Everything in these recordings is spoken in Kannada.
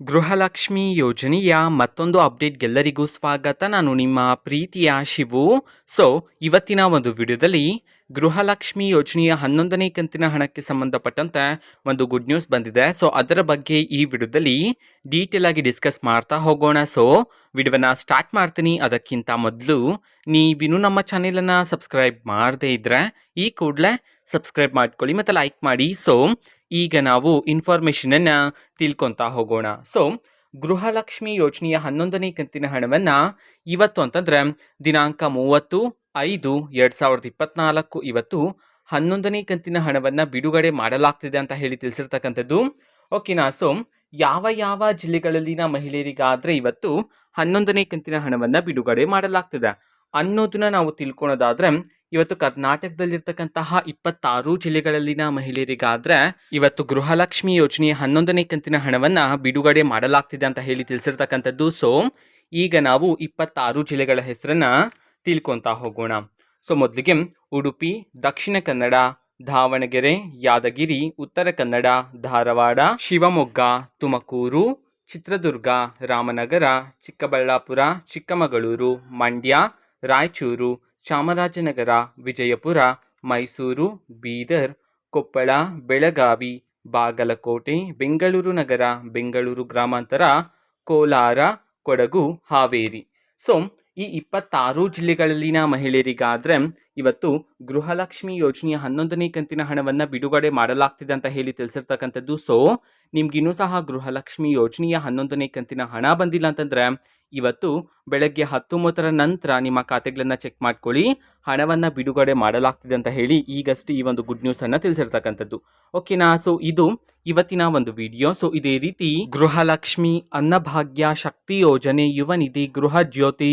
ಗೃಹಲಕ್ಷ್ಮಿ ಯೋಜನೆಯ ಮತ್ತೊಂದು ಅಪ್ಡೇಟ್ಗೆಲ್ಲರಿಗೂ ಸ್ವಾಗತ. ನಾನು ನಿಮ್ಮ ಪ್ರೀತಿಯ ಶಿವು. ಸೊ ಇವತ್ತಿನ ಒಂದು ವಿಡಿಯೋದಲ್ಲಿ ಗೃಹಲಕ್ಷ್ಮಿ ಯೋಜನೆಯ ಹನ್ನೊಂದನೇ ಕಂತಿನ ಹಣಕ್ಕೆ ಸಂಬಂಧಪಟ್ಟಂತೆ ಒಂದು ಗುಡ್ ನ್ಯೂಸ್ ಬಂದಿದೆ. ಸೊ ಅದರ ಬಗ್ಗೆ ಈ ವಿಡಿಯೋದಲ್ಲಿ ಡೀಟೇಲ್ ಆಗಿ ಡಿಸ್ಕಸ್ ಮಾಡ್ತಾ ಹೋಗೋಣ. ಸೊ ವಿಡಿಯೋನ ಸ್ಟಾರ್ಟ್ ಮಾಡ್ತೀನಿ. ಅದಕ್ಕಿಂತ ಮೊದಲು ನೀವಿನ್ನೂ ನಮ್ಮ ಚಾನೆಲನ್ನು ಸಬ್ಸ್ಕ್ರೈಬ್ ಮಾಡದೇ ಇದ್ದರೆ ಈ ಕೂಡಲೇ ಸಬ್ಸ್ಕ್ರೈಬ್ ಮಾಡ್ಕೊಳ್ಳಿ ಮತ್ತು ಲೈಕ್ ಮಾಡಿ. ಸೊ ಈಗ ನಾವು ಇನ್ಫಾರ್ಮೇಷನನ್ನು ತಿಳ್ಕೊತಾ ಹೋಗೋಣ. ಸೊ ಗೃಹಲಕ್ಷ್ಮಿ ಯೋಜನೆಯ ಹನ್ನೊಂದನೇ ಕಂತಿನ ಹಣವನ್ನು ಇವತ್ತು ಅಂತಂದ್ರೆ ದಿನಾಂಕ ಮೂವತ್ತು, ಐದು, ಎರಡು ಸಾವಿರದ ಇಪ್ಪತ್ನಾಲ್ಕು, ಇವತ್ತು ಹನ್ನೊಂದನೇ ಕಂತಿನ ಹಣವನ್ನು ಬಿಡುಗಡೆ ಮಾಡಲಾಗ್ತಿದೆ ಅಂತ ಹೇಳಿ ತಿಳಿಸಿರ್ತಕ್ಕಂಥದ್ದು. ಓಕೆನಾ ಸೊ ಯಾವ ಯಾವ ಜಿಲ್ಲೆಗಳಲ್ಲಿನ ಮಹಿಳೆಯರಿಗಾದರೆ ಇವತ್ತು ಹನ್ನೊಂದನೇ ಕಂತಿನ ಹಣವನ್ನು ಬಿಡುಗಡೆ ಮಾಡಲಾಗ್ತಿದೆ ಅನ್ನೋದನ್ನ ನಾವು ತಿಳ್ಕೊಳೋದಾದ್ರೆ ಇವತ್ತು ಕರ್ನಾಟಕದಲ್ಲಿರ್ತಕ್ಕಂತಹ ಇಪ್ಪತ್ತಾರು ಜಿಲ್ಲೆಗಳಲ್ಲಿನ ಮಹಿಳೆಯರಿಗಾದ್ರೆ ಇವತ್ತು ಗೃಹಲಕ್ಷ್ಮಿ ಯೋಜನೆಯ ಹನ್ನೊಂದನೇ ಕಂತಿನ ಹಣವನ್ನ ಬಿಡುಗಡೆ ಮಾಡಲಾಗ್ತಿದೆ ಅಂತ ಹೇಳಿ ತಿಳಿಸಿರ್ತಕ್ಕಂಥದ್ದು. ಸೊ ಈಗ ನಾವು ಇಪ್ಪತ್ತಾರು ಜಿಲ್ಲೆಗಳ ಹೆಸರನ್ನ ತಿಳ್ಕೊತಾ ಹೋಗೋಣ. ಸೊ ಮೊದಲಿಗೆ ಉಡುಪಿ, ದಕ್ಷಿಣ ಕನ್ನಡ, ದಾವಣಗೆರೆ, ಯಾದಗಿರಿ, ಉತ್ತರ ಕನ್ನಡ, ಧಾರವಾಡ, ಶಿವಮೊಗ್ಗ, ತುಮಕೂರು, ಚಿತ್ರದುರ್ಗ, ರಾಮನಗರ, ಚಿಕ್ಕಬಳ್ಳಾಪುರ, ಚಿಕ್ಕಮಗಳೂರು, ಮಂಡ್ಯ, ರಾಯಚೂರು ಚಾಮರಾಜನಗರ, ವಿಜಯಪುರ, ಮೈಸೂರು, ಬೀದರ್, ಕೊಪ್ಪಳ, ಬೆಳಗಾವಿ, ಬಾಗಲಕೋಟೆ, ಬೆಂಗಳೂರು ನಗರ, ಬೆಂಗಳೂರು ಗ್ರಾಮಾಂತರ, ಕೋಲಾರ, ಕೊಡಗು, ಹಾವೇರಿ. ಸೊ, ಈ ಇಪ್ಪತ್ತಾರು ಜಿಲ್ಲೆಗಳಲ್ಲಿನ ಮಹಿಳೆಯರಿಗಾದರೆ ಇವತ್ತು ಗೃಹಲಕ್ಷ್ಮಿ ಯೋಜನೆಯ ಹನ್ನೊಂದನೇ ಕಂತಿನ ಹಣವನ್ನು ಬಿಡುಗಡೆ ಮಾಡಲಾಗ್ತಿದೆ ಅಂತ ಹೇಳಿ ತಿಳಿಸಿರ್ತಕ್ಕಂಥದ್ದು. ಸೊ, ನಿಮ್ಗಿನ್ನೂ ಸಹ ಗೃಹಲಕ್ಷ್ಮಿ ಯೋಜನೆಯ ಹನ್ನೊಂದನೇ ಕಂತಿನ ಹಣ ಬಂದಿಲ್ಲ ಅಂತಂದರೆ ಇವತ್ತು ಬೆಳಗ್ಗೆ ಹತ್ತೊಂಬತ್ತರ ನಂತರ ನಿಮ್ಮ ಖಾತೆಗಳನ್ನು ಚೆಕ್ ಮಾಡ್ಕೊಳ್ಳಿ. ಹಣವನ್ನು ಬಿಡುಗಡೆ ಮಾಡಲಾಗ್ತಿದೆ ಅಂತ ಹೇಳಿ ಈಗಷ್ಟೇ ಈ ಒಂದು ಗುಡ್ ನ್ಯೂಸನ್ನು ತಿಳಿಸಿರ್ತಕ್ಕಂಥದ್ದು. ಓಕೆನಾ ಸೊ ಇದು ಇವತ್ತಿನ ಒಂದು ವಿಡಿಯೋ ಸೊ ಇದೇ ರೀತಿ ಗೃಹಲಕ್ಷ್ಮಿ ಅನ್ನಭಾಗ್ಯ ಶಕ್ತಿ ಯೋಜನೆ ಯುವ ನಿಧಿ ಗೃಹ ಜ್ಯೋತಿ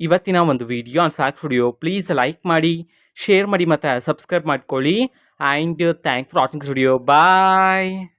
ಇವತ್ತಿನ ಒಂದು video on fact video please like ಮಾಡಿ ಶೇರ್ ಮಾಡಿ ಮತ್ತು ಸಬ್ಸ್ಕ್ರೈಬ್ ಮಾಡ್ಕೊಳ್ಳಿ. And thanks for watching video bye